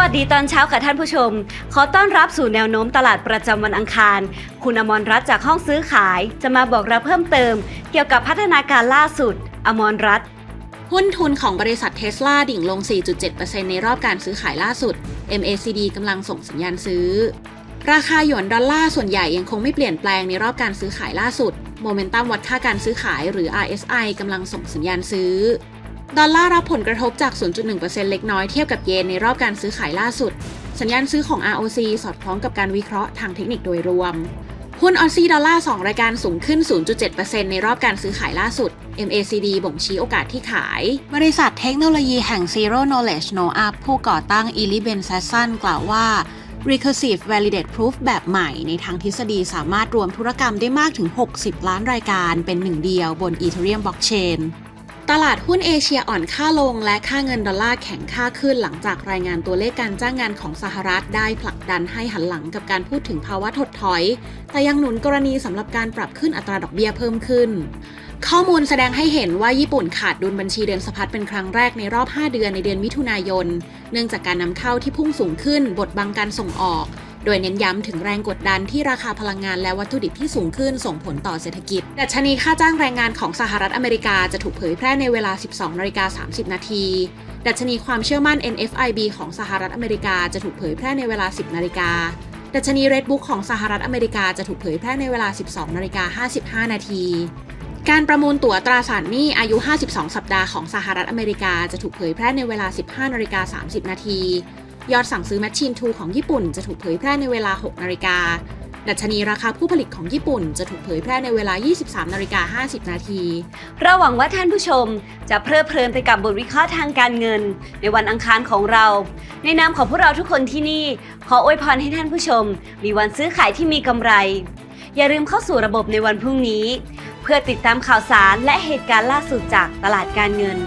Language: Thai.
วัสดีตอนเช้ากับท่านผู้ชม ขอต้อนรับสู่แนวโน้มตลาดประจำวันอังคาร คุณอมรรัตน์จากห้องซื้อขาย จะมาบอกเราเพิ่มเติม เกี่ยวกับพัฒนาการล่าสุด อมรรัตน์หุ้นทุนของบริษัทเทสลาดิ่งลง 4.7%ในรอบการซื้อขายล่าสุด MACD กำลังส่งสัญญาณซื้อ ราคาหยวนดอลลาร์ส่วนใหญ่ยังคงไม่เปลี่ยนแปลงในรอบการซื้อขายล่าสุดโมเมนตัมวัดค่าการซื้อขายหรือ RSI กำลังส่งสัญญาณซื้อ ดอลลาร์รับผลกระทบจาก 0.1%เล็กน้อยเทียบกับเยนในรอบการซื้อขายล่าสุด สัญญาณซื้อของ ROC สอดคล้องกับการวิเคราะห์ทางเทคนิคโดยรวม หุ้นออซซี่ดอลลาร์2รายการสูงขึ้น 0.7%ในรอบการซื้อขายล่าสุด MACD บ่งชี้โอกาสที่ขาย บริษัทเทคโนโลยีแห่ง Zero Knowledge No Up ผู้ก่อตั้ง e l i b e n s a s s o n กล่าวว่า Recursive Validate Proof แบบใหม่ในทางทฤษฎีสามารถรวมธุรกรรมได้มากถึง 60 ล้านรายการเป็นหนึ่งเดียวบน Ethereum Blockchain ตลาดหุ้นเอเชียอ่อนค่าลงและค่าเงินดอลลาร์แข็งค่าขึ้นหลังจากรายงานตัวเลขการจ้างงานของสหรัฐได้ผลักดันให้หันหลังกับการพูดถึงภาวะถดถอย แต่ยังหนุนกรณีสำหรับการปรับขึ้นอัตราดอกเบี้ยเพิ่มขึ้น ข้อมูลแสดงให้เห็นว่าญี่ปุ่นขาดดุลบัญชีเดินสะพัดเป็นครั้งแรกในรอบ 5 เดือนในเดือนมิถุนายน เนื่องจากการนำเข้าที่พุ่งสูงขึ้นบทบังการส่งออก โดยเน้นย้ำถึงแรงกดดันที่ราคาพลังงานและวัตถุดิบที่สูงขึ้นส่งผลต่อเศรษฐกิจ ดัชนีค่าจ้างแรงงานของสหรัฐอเมริกาจะถูกเผยแพร่ในเวลา 12นาฬิกา30 นาที ดัชนีความเชื่อมั่น NFIB ของสหรัฐอเมริกาจะถูกเผยแพร่ในเวลา 10นาฬิกาดัชนี Redbook ของสหรัฐอเมริกาจะถูกเผยแพร่ในเวลา 12นาฬิกา55 นาทีการประมูลตั๋วตราสารหนี้อายุ 52 สัปดาห์ของสหรัฐอเมริกาจะถูกเผยแพร่ในเวลา 15นาฬิกา30 นาที ยอดสั่งซื้อแมชชีนทูของญี่ปุ่นจะถูกเผยแพร่ในเวลา 6 นาฬิกา ดัชนีราคาผู้ผลิตของญี่ปุ่นจะถูกเผยแพร่ในเวลา 23นาฬิกา50 นาที เราหวังว่าท่านผู้ชมจะเพลิดเพลินไปกับบทวิเคราะห์ทางการเงิน ในวันอังคารของเรา ในนามของพวกเราทุกคนที่นี่ ขออวยพรให้ท่านผู้ชม มีวันซื้อขายที่มีกำไร อย่าลืมเข้าสู่ระบบในวันพรุ่งนี้ เพื่อติดตามข่าวสารและเหตุการณ์ล่าสุดจากตลาดการเงิน